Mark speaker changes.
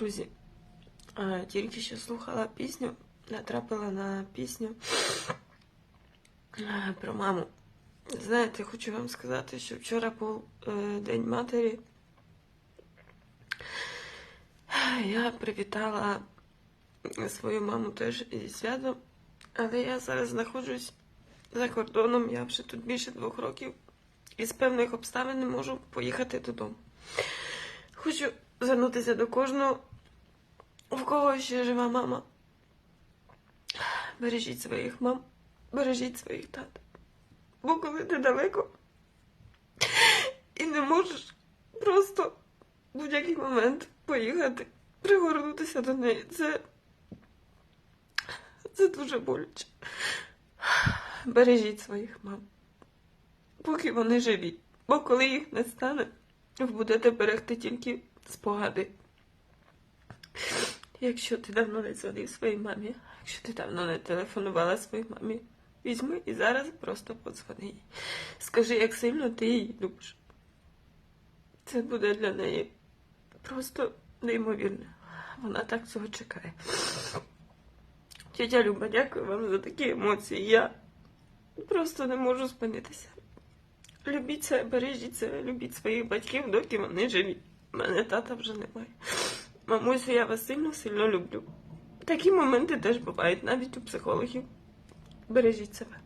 Speaker 1: Друзі, тільки що слухала пісню, натрапила на пісню про маму. Знаєте, хочу вам сказати, що вчора був е, День матері. Я привітала свою маму теж зі святом, але я зараз знаходжусь за кордоном, я вже тут більше двох років і з певних обставин не можу поїхати додому. Хочу звернутися до кожного, в кого ще жива мама. Бережіть своїх мам, бережіть своїх тат. Бо коли ти далеко і не можеш просто в будь-який момент поїхати, пригорнутися до неї, це, це дуже боляче. Бережіть своїх мам, поки вони живі. Бо коли їх не стане, ви будете берегти тільки спогади. Якщо ти давно не дзвонив своїй мамі, якщо ти давно не телефонувала своїй мамі, візьми і зараз просто подзвони їй. Скажи, як сильно ти її любиш. Це буде для неї просто неймовірно. Вона так цього чекає. Тетя Люба, дякую вам за такі емоції. Я просто не можу спинитися. Любіть себе, бережіть себе, любіть своїх батьків, доки вони живі. У мене тата вже немає. Мамусю, я вас сильно сильно люблю. Такі моменти теж бувають навіть у психологів. Бережіть себе.